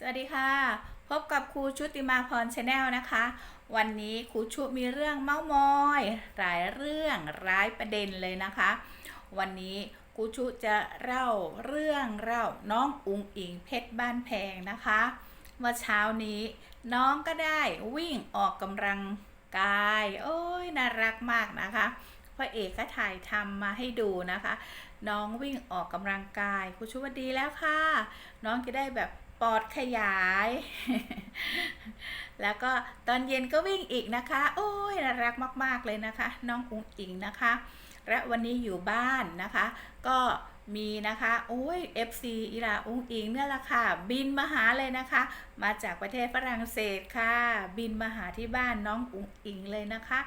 สวัสดีค่ะ พบกับครูชุติมาพรชาแนลนะคะ วันนี้ครูชุมีเรื่องเม้ามอย หลายเรื่องร้ายประเด็นเลยนะคะ วันนี้ครูชุจะเล่าเรื่องเล่าน้องอุงอิงเพชรบ้านแพงนะคะเมื่อเช้านี้น้องก็ได้วิ่งออกกำลังกาย โอ้ยน่ารักมากนะคะพระเอกก็ถ่ายทำมาให้ดูนะคะ น้องวิ่งออกกำลังกายครูชุว่าดีแล้วค่ะ น้องจะได้แบบ ปอดขยาย แล้วก็ตอนเย็นก็วิ่งอีกนะคะ โอ้ยน่ารักมาก ๆ เลยนะคะ น้องอุ๋งอิงนะคะ และวันนี้อยู่บ้านนะคะ ก็มีนะคะโอ้ย FC อีลาอุ๋งอิงเนี่ยแหละค่ะ บินมาหาเลยนะคะ มาจากประเทศฝรั่งเศสค่ะ บินมาหาที่บ้านน้องอุ๋งอิงเลยนะคะ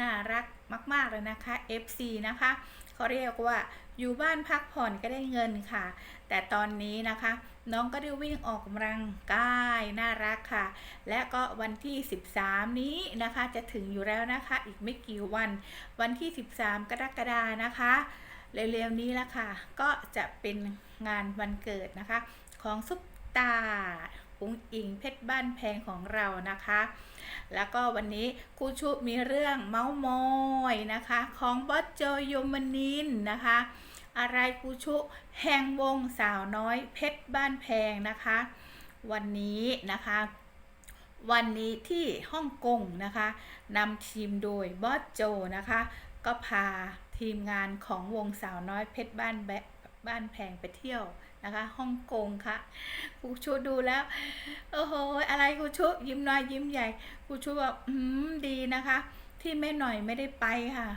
น่ารักมาก ๆ เลยนะคะ FC นะคะเขาเรียกว่า อยู่บ้านพักผ่อนก็ได้เงินค่ะ แต่ตอนนี้นะคะ น้องก็ได้วิ่งออกกำลังกายน่ารักค่ะ และก็วันที่ 13 นี้นะคะจะถึงอยู่แล้วนะคะ อีกไม่กี่วันวันที่ 13 กรกฎานะคะ เร็วๆนี้ละค่ะ ก็จะเป็นงานวันเกิดนะคะ ของซุปตา อุ้งอิงเพชรบ้านแพงของเรานะคะ แล้วก็วันนี้ครูชุมีเรื่องเมาส์มอยนะคะ ของบอสโจโยมนินนะคะ อะไรกูชุแห่งวงสาวน้อยเพชรบ้านแพงนะคะ วันนี้นะคะวันนี้ที่ฮ่องกงนะคะนำทีมโดยบอสโจนะคะ ก็พาทีมงานของวงสาวน้อยเพชรบ้านบ้านแพงไปเที่ยว นะคะฮ่องกงค่ะครูชูดูแล้วโอ้โหอะไรครูชูยิ้มน้อยยิ้มใหญ่ครูชูบอกอืมดีนะคะ ที่แม่หน่อยไม่ได้ไปค่ะ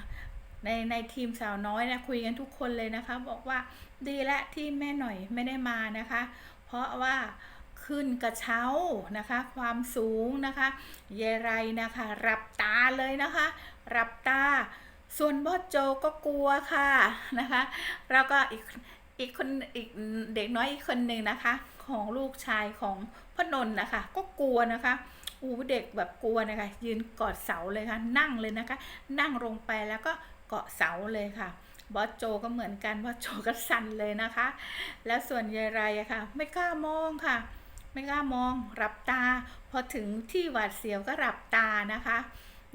ในในทีมสาวน้อยนะคุยกันทุกคนเลยนะคะ บอกว่าดีและที่แม่หน่อยไม่ได้มานะคะ เพราะว่าขึ้นกระเช้านะคะ ความสูงนะคะเยไรนะคะ รับตาเลยนะคะ รับตา ส่วนบอสโจก็กลัวค่ะนะคะ แล้วก็อีก อีกคนอีกเด็กน้อยอีกคนหนึ่งนะคะ ของลูกชายของพ่อนนท์นะคะ ก็กลัวนะคะอู้เด็กแบบกลัวนะคะ ยืนกอดเสาเลยค่ะ นั่งเลยนะคะ นั่งลงไปแล้วก็เกาะเสาเลยค่ะบอสโจก็เหมือนกันบอสโจก็สั่นเลยนะคะ แล้วส่วนยายไรอะค่ะ ไม่กล้ามองค่ะ ไม่กล้ามองรับตา พอถึงที่หวาดเสียวก็รับตานะคะ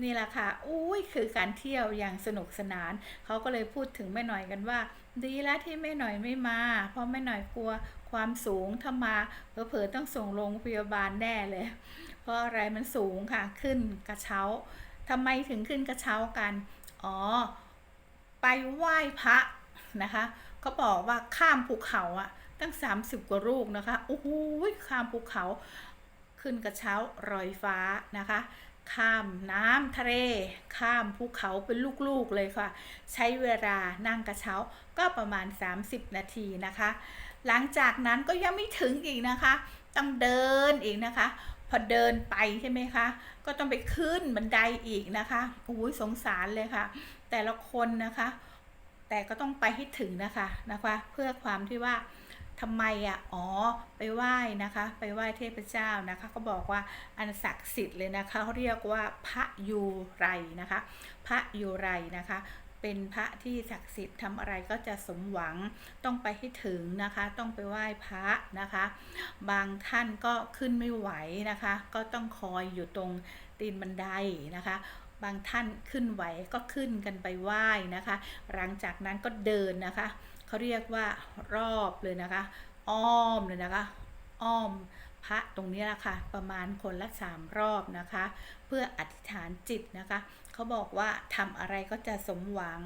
นี่แหละค่ะอุ้ยคือการเที่ยวอย่างสนุกสนาน เขาก็เลยพูดถึงแม่หน่อยกันว่า ดีแล้วที่แม่หน่อยไม่มา เพราะแม่หน่อยกลัวความสูงถ้ามาเผลอๆต้องส่งโรงพยาบาลแน่เลย เพราะอะไรมันสูงค่ะขึ้นกระเช้าทำไมถึงขึ้นกระเช้ากัน อ๋อ ไปไหว้พระนะคะเขาบอกว่าข้ามภูเขาอะตั้ง 30 กว่าลูกนะคะโอ้โหข้ามภูเขาขึ้นกระเช้ารอยฟ้านะคะ ข้ามน้ำทะเล ข้ามภูเขาเป็นลูกๆเลยค่ะ ใช้เวลานั่งกระเช้าก็ประมาณ 30 นาทีนะคะ หลังจากนั้นก็ยังไม่ถึงอีกนะคะ ต้องเดินอีกนะคะ พอเดินไปใช่ไหมคะ ก็ต้องไปขึ้นบันไดอีกนะคะโอ้ยสงสารเลยค่ะ แต่ละคนนะคะ แต่ก็ต้องไปให้ถึงนะคะนะคะ เพื่อความที่ว่า ทำไมอะ อ๋อ ไปไหว้นะคะ ไปไหว้เทพเจ้านะคะเขาบอกว่าอันศักดิ์สิทธิ์เลยนะคะเขาเรียกว่าพระยูไรนะคะ พระยูไรนะคะ เป็นพระที่ศักดิ์สิทธิ์ทำอะไรก็จะสมหวัง ต้องไปให้ถึงนะคะ ต้องไปไหว้พระนะคะ บางท่านก็ขึ้นไม่ไหวนะคะ ก็ต้องคอยอยู่ตรงตีนบันไดนะคะบางท่านขึ้นไหวก็ขึ้นกันไปไหว้นะคะ หลังจากนั้นก็เดินนะคะ เขาเรียกว่ารอบเลยนะคะ อ้อมเลยนะคะ อ้อมพระตรงนี้ละค่ะ ประมาณคนละสามรอบนะคะ เพื่ออธิษฐานจิตนะคะ เขาบอกว่าทำอะไรก็จะสมหวัง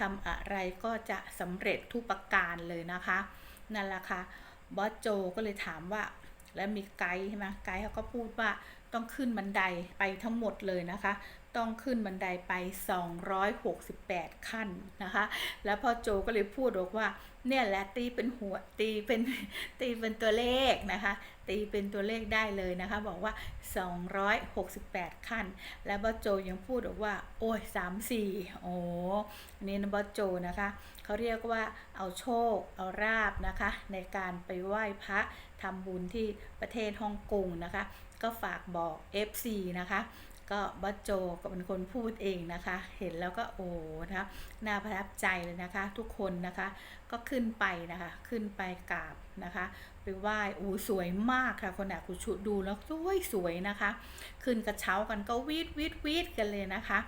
ทำอะไรก็จะสำเร็จทุกประการเลยนะคะ นั่นแหละค่ะบอสโจก็เลยถามว่าแล้วมีไกด์ใช่ไหมไกด์เขาก็พูดว่า ต้องขึ้นบันไดไปทั้งหมดเลยนะคะ ต้องขึ้นบันไดไป 268 ขั้นนะคะ แล้วพ่อโจก็เลยพูดบอกว่า เนี่ยแหละตีเป็นหัวตีเป็นตีเป็นตัวเลขนะคะ ตีเป็นตัวเลขได้เลยนะคะ บอกว่า 268 ขั้น แล้วบอโจยังพูดบอกว่า โอ้ย3 4 โอ้นี่นะบอโจนะคะเขาเรียกว่าเอาโชคเอาราบนะคะ ในการไปไหว้พระทำบุญที่ประเทศฮ่องกงนะคะ ก็ฝากบอก FC นะคะก็บัสโจก็เป็นคนพูดเองนะคะ เห็นแล้วก็โอ้นะคะน่าประทับใจเลยนะคะ ทุกคนนะคะ ก็ขึ้นไปนะคะ ขึ้นไปกราบนะคะไปไหว้อู้สวยมากค่ะคนอะครูชุดูแล้วสวยสวยนะคะ ขึ้นกระเช้ากันก็วีดวีดวีดกันเลยนะคะ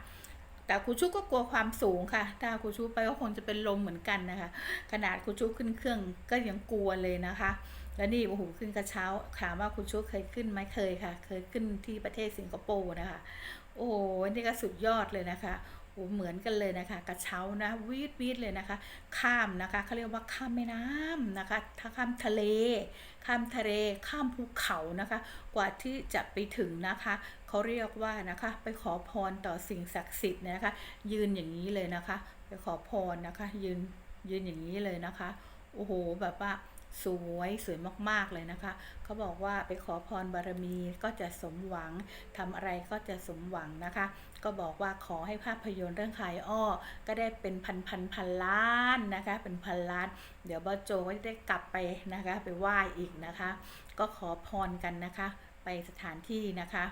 แต่ครูชุก็กลัวความสูงค่ะ ถ้าครูชุไปก็คงจะเป็นลมเหมือนกันนะคะ ขนาดครูชุขึ้นเครื่องก็ยังกลัวเลยนะคะ แล้วนี่โอ้โหขึ้นกระเช้าถามว่าครูชุเคยขึ้นไหมเคยค่ะ เคยขึ้นที่ประเทศสิงคโปร์นะคะ โอ้โหนี่ก็สุดยอดเลยนะคะโอ้เหมือนกันเลยนะคะ กระเช้านะวีดวีดเลยนะคะ ข้ามนะคะเขาเรียกว่าข้ามแม่น้ำนะคะถ้าข้ามทะเล ข้ามทะเลข้ามภูเขานะคะ กว่าที่จะไปถึงนะคะเขาเรียกว่านะคะไปขอพรต่อสิ่งศักดิ์สิทธิ์นะคะ ยืนอย่างนี้เลยนะคะ ไปขอพรนะคะ ยืนยืนอย่างนี้เลยนะคะโอ้โหแบบว่า สวยสวยมาก ๆ เลยนะคะ เขาบอกว่าไปขอพรบารมีก็จะสมหวังทำอะไรก็จะสมหวังนะคะ ก็บอกว่าขอให้ภาพยนตร์เรื่องขายอ้อ ก็ได้เป็นพันพันพันล้านนะคะ เป็นพันล้าน เดี๋ยวบอโจก็จะได้กลับไปนะคะ ไปไหว้อีกนะคะ ก็ขอพรกันนะคะ ไปสถานที่นะคะ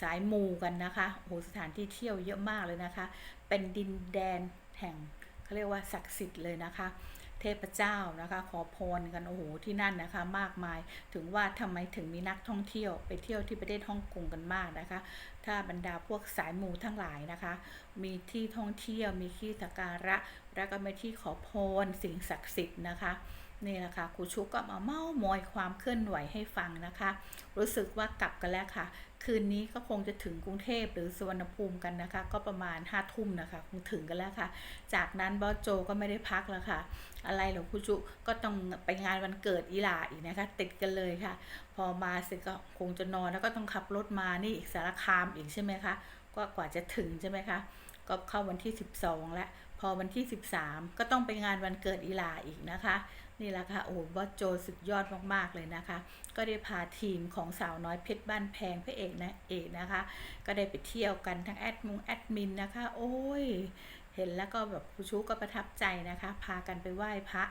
สายมูกันนะคะโอ้โหสถานที่เที่ยวเยอะมากเลยนะคะ เป็นดินแดนแห่งเขาเรียกว่าศักดิ์สิทธิ์เลยนะคะ เทพเจ้านะคะ ขอพรกันโอ้โหที่นั่นนะคะ มากมายถึงว่าทำไมถึงมีนักท่องเที่ยวไปเที่ยวที่ประเทศฮ่องกงกันมากนะคะ ถ้าบรรดาพวกสายมูทั้งหลายนะคะ มีที่ท่องเที่ยวมีที่สักการะ แล้วก็มีที่ขอพรสิ่งศักดิ์สิทธิ์นะคะ นี่แหละค่ะครูชุกก็มาเม้ามอยความเคลื่อนไหวให้ฟังนะคะ รู้สึกว่ากลับกันแล้วค่ะ คืนนี้ก็คงจะถึงกรุงเทพหรือสุวรรณภูมิกันนะคะ ก็ประมาณห้าทุ่มนะคะคงถึงกันแล้วค่ะ จากนั้นบอสโจก็ไม่ได้พักแล้วค่ะ อะไรหรอครูชุก็ต้องไปงานวันเกิดอีหลาอีกนะคะ ติดกันเลยค่ะ พอมาเสร็จก็คงจะนอนแล้วก็ต้องขับรถมานี่อีกสารคามอีกใช่ไหมคะก็กว่าจะถึงใช่ไหมคะก็เข้าวันที่ 12 แล้วพอวันที่ 13 ก็ต้องไปงานวันเกิดอีหลาอีกนะคะ นี่แหละค่ะโอ้โหบอสโจสุดยอดมากๆเลยนะคะ ก็ได้พาทีมของสาวน้อยเพชรบ้านแพงพระเอกนะเอกนะคะ ก็ได้ไปเที่ยวกันทั้งแอดมุงแอดมินนะคะ โอ้ย เห็นแล้วก็แบบชูก็ประทับใจนะคะ พากันไปไหว้พระ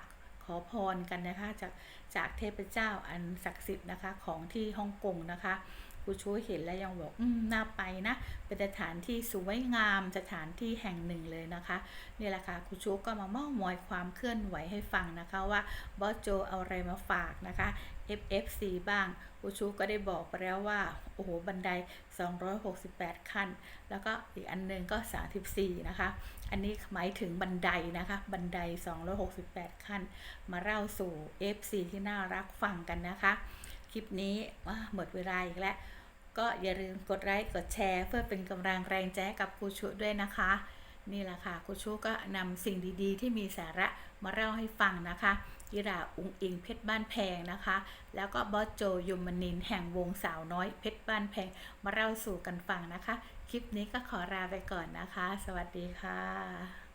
ขอพรกันนะคะจากจากเทพเจ้าอันศักดิ์สิทธิ์นะคะของที่ฮ่องกงนะคะ ครูชูเห็นแล้วยังบอกอืมน่าไปนะ เป็นสถานที่สวยงามสถานที่แห่งหนึ่งเลยนะคะนี่แหละค่ะครูชูก็มาเม้ามอยความเคลื่อนไหวให้ฟังนะคะว่าบอสโจเอาอะไรมาฝากนะคะ FFC บ้างครูชูก็ได้บอกไปแล้วว่า โอ้โห บันได 268 ขั้น แล้วก็อีกอันหนึงก็ 34 นะคะ อันนี้หมายถึงบันไดนะคะ บันได 268 ขั้น มาเล่าสู่ FC ที่น่ารักฟังกันนะคะ คลิปนี้ว้าหมดเวลาอีกแล้ว ก็อย่าลืมกดไลค์กดแชร์เพื่อเป็นกำลังแรงใจให้กับครูชุด้วยนะคะ นี่แหละค่ะครูชุก็นำสิ่งดีๆ ที่มีสาระมาเล่าให้ฟังนะคะยิราอุงอิงเพชรบ้านแพงนะคะ แล้วก็บอสโจยมนินแห่งวงสาวน้อยเพชรบ้านแพงมาเล่าสู่กันฟังนะคะ คลิปนี้ก็ขอลาไปก่อนนะคะ สวัสดีค่ะ